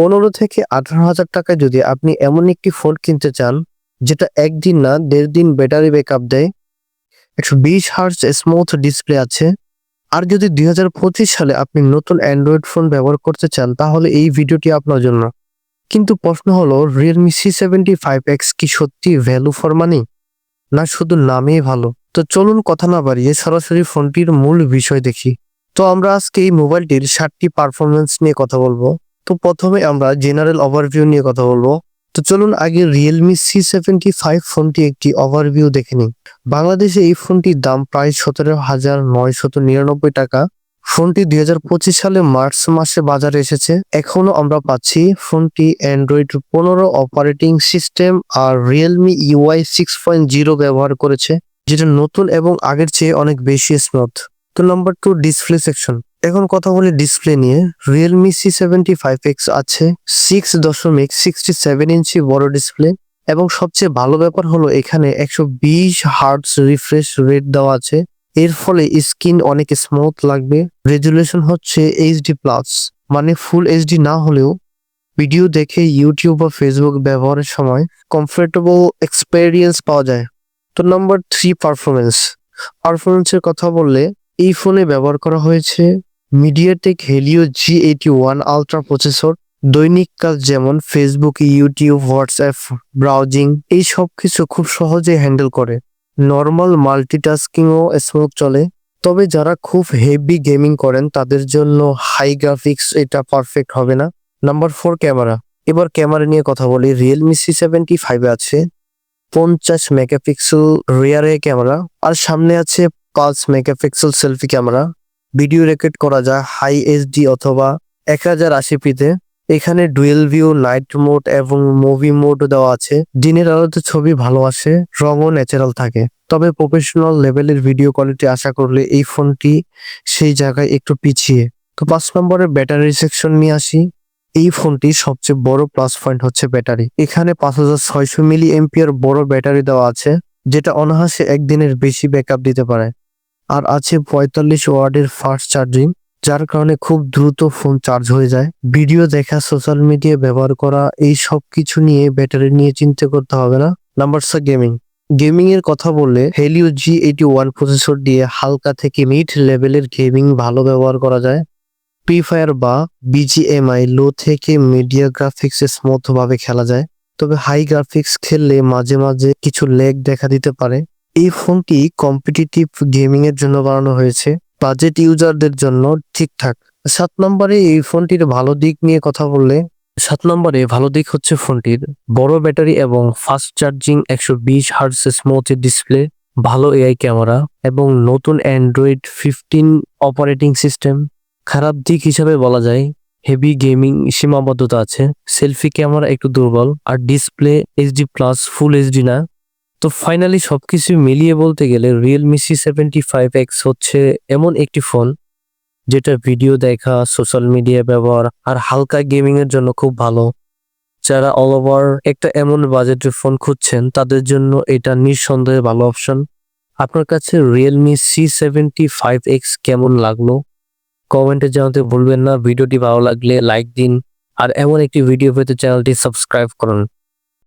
পনেরো থেকে আঠারো হাজার টাকায় যদি আপনি এমন একটি ফোন কিনতে চান, যেটা একদিন না, দেড় দিন ব্যাটারি ব্যাকআপ দেয়, একশো বিশ হার্টস স্মুথ ডিসপ্লে আছে, আর যদি দুই হাজার পঁচিশ সালে আপনি নতুন অ্যান্ড্রয়েড ফোন ব্যবহার করতে চান, তাহলে এই ভিডিওটি আপনার জন্য। কিন্তু প্রশ্ন হলো Realme C seventy five X কি সত্যি ভ্যালু ফর মানি না, শুধু নামেই ভালো। তো চলুন কথা না বাড়িয়ে সরাসরি ফোনটির মূল বিষয় দেখি। তো আমরা আজকে এই মোবাইলটির ষাটটি পারফরমেন্স নিয়ে কথা বলব। তো প্রথমে আমরা জেনারেল ওভারভিউ নিয়ে কথা বলব। তো চলুন আগে রিয়েলমি সি সেভেন্টি ফাইভ ফোনটি একটি ওভারভিউ দেখে নিই। বাংলাদেশে এই ফোনটির দাম প্রায় সতেরো হাজার নয়শত নিরানব্বই টাকা। ফোনটি দুই হাজার পঁচিশ সালে মার্চ মাসে বাজারে এসেছে। এখনও আমরা পাচ্ছি ফোনটি অ্যান্ড্রয়েড পনেরো অপারেটিং সিস্টেম আর Realme UI six point zero ব্যবহার করেছে, যেটা নতুন এবং আগের চেয়ে অনেক বেশি স্মুথ তো নাম্বার টু ডিসপ্লে সেকশন এখন কথা বলি ডিসপ্লে নিয়ে। Realme C seventy five X আছে সিক্স দশমিক সিক্সটি সেভেন ইঞ্চি বড় ডিসপ্লে এবং সবচেয়ে ভালো ব্যাপার হলো এখানে একশো বিশ হার্টস রিফ্রেশ রেট দেওয়া আছে। এর ফলে স্কিন অনেক স্মুথ লাগবে। রেজুলেশন হচ্ছে এইচডি প্লাস মানে ফুল এইচডি না হলেও ভিডিও দেখে ইউটিউব বা ফেসবুক ব্যবহারের সময় কমফোর্টেবল এক্সপেরিয়েন্স পাওয়া যায়। তো নাম্বার থ্রি পারফরমেন্স পারফরমেন্সের কথা বললে এই ফোনে ব্যবহার করা হয়েছে MediaTek Helio G eighty one ultra processor, দৈনিক কাজ যেমন ফেসবুক, ইউটিউব, হোয়াটসঅ্যাপ, ব্রাউজিং, এই সব কিছু খুব সহজে হ্যান্ডেল করে। নর্মাল মাল্টিটাস্কিংও স্মুথ চলে। তবে যারা খুব হেভি গেমিং করেন, তাদের জন্য হাই গ্রাফিক্স এটা পারফেক্ট হবে না। Number four, camera. এবার ক্যামেরা নিয়ে কথা বলি। রিয়েলমি সি সেভেন্টি ফাইভে আছে, পঞ্চাশ মেগাপিক্সেল রিয়ারে ক্যামেরা, আর সামনে আছে পাঁচ megapixel selfie camera. Video record করা যায় হাই এইচডি অথবা এক হাজার আশি পিতে। এখানে ডুয়েল ভিউ, নাইট মোড এবং মুভি মোড দেওয়া আছে। দিনের আলোতে ছবি ভালো আসে, রঙও ন্যাচারাল থাকে। তবে প্রফেশনাল লেভেলের ভিডিও কোয়ালিটি আশা করলে এই ফোনটি সেই জায়গায় একটু পিছিয়ে। তো পাঁচ নম্বরে ব্যাটারি সেকশন নিয়ে আসি। এই ফোনটির সবচেয়ে বড় প্লাস পয়েন্ট হচ্ছে ব্যাটারি এখানে পাঁচ হাজার ছয়শো মিলি এমপিয়ার বড় ব্যাটারি দেওয়া আছে, যেটা অনাহাসে একদিনের বেশি ব্যাকআপ দিতে পারে। আর আছে পঁয়তাল্লিশ ওয়ার্ডের ফাস্ট চার্জিং যার কারণে খুব দ্রুত ফোন চার্জ হয়ে যায়। ভিডিও দেখা সোশ্যাল মিডিয়া ব্যবহার করা, এই সব কিছু নিয়ে ব্যাটারি নিয়ে চিন্তা করতে হবে না। নাম্বার সা গেমিং গেমিং এর কথা বললে Helio G eighty one processor দিয়ে হালকা থেকে মিড লেভেলের গেমিং ভালো ব্যবহার করা যায়। ফ্রি ফায়ার বা বিজিএমআই লো থেকে মিডিয়া গ্রাফিক্স স্মুথ ভাবে খেলা যায়। তবে হাই গ্রাফিক্স খেললে মাঝে মাঝে কিছু লেগ দেখা দিতে পারে। এই ফোনটি কম্পিটিটিভ গেমিং এর জন্য বানানো হয়েছে। বাজেট ইউজারদের জন্য ঠিকঠাক। সাত নম্বরে এই ফোনটির ভালো দিক নিয়ে কথা বললে, সাত নম্বরে ভালো দিক হচ্ছে ফোনটির বড় ব্যাটারি এবং ফাস্ট চার্জিং একশো বিশ হার্টস স্মুথ ডিসপ্লে ভালো এআই ক্যামেরা এবং নতুন অ্যান্ড্রয়েড ফিফটিন অপারেটিং সিস্টেম খারাপ দিক হিসাবে বলা যায় হেভি গেমিং সীমাবদ্ধতা আছে। সেলফি ক্যামেরা একটু দুর্বল, আর display HD plus full HD না। তো ফাইনালি সবকিছু মিলিয়ে বলতে গেলে Realme C seventy five X হচ্ছে এমন একটি ফোন যেটা ভিডিও দেখা সোশ্যাল মিডিয়া ব্যবহার আর হালকা গেমিংয়ের জন্য খুব ভালো। যারা অল ওভার একটা এমন বাজেটের ফোন খুঁজছেন, তাদের জন্য এটা নিঃসন্দেহে ভালো অপশন আপনার কাছে Realme C seventy five X কেমন লাগল? কমেন্টে জানাতে ভুলবেন না। ভিডিওটি ভালো লাগলে লাইক দিন। আর এমন একটি ভিডিও পেতে চ্যানেলটি সাবস্ক্রাইব করুন।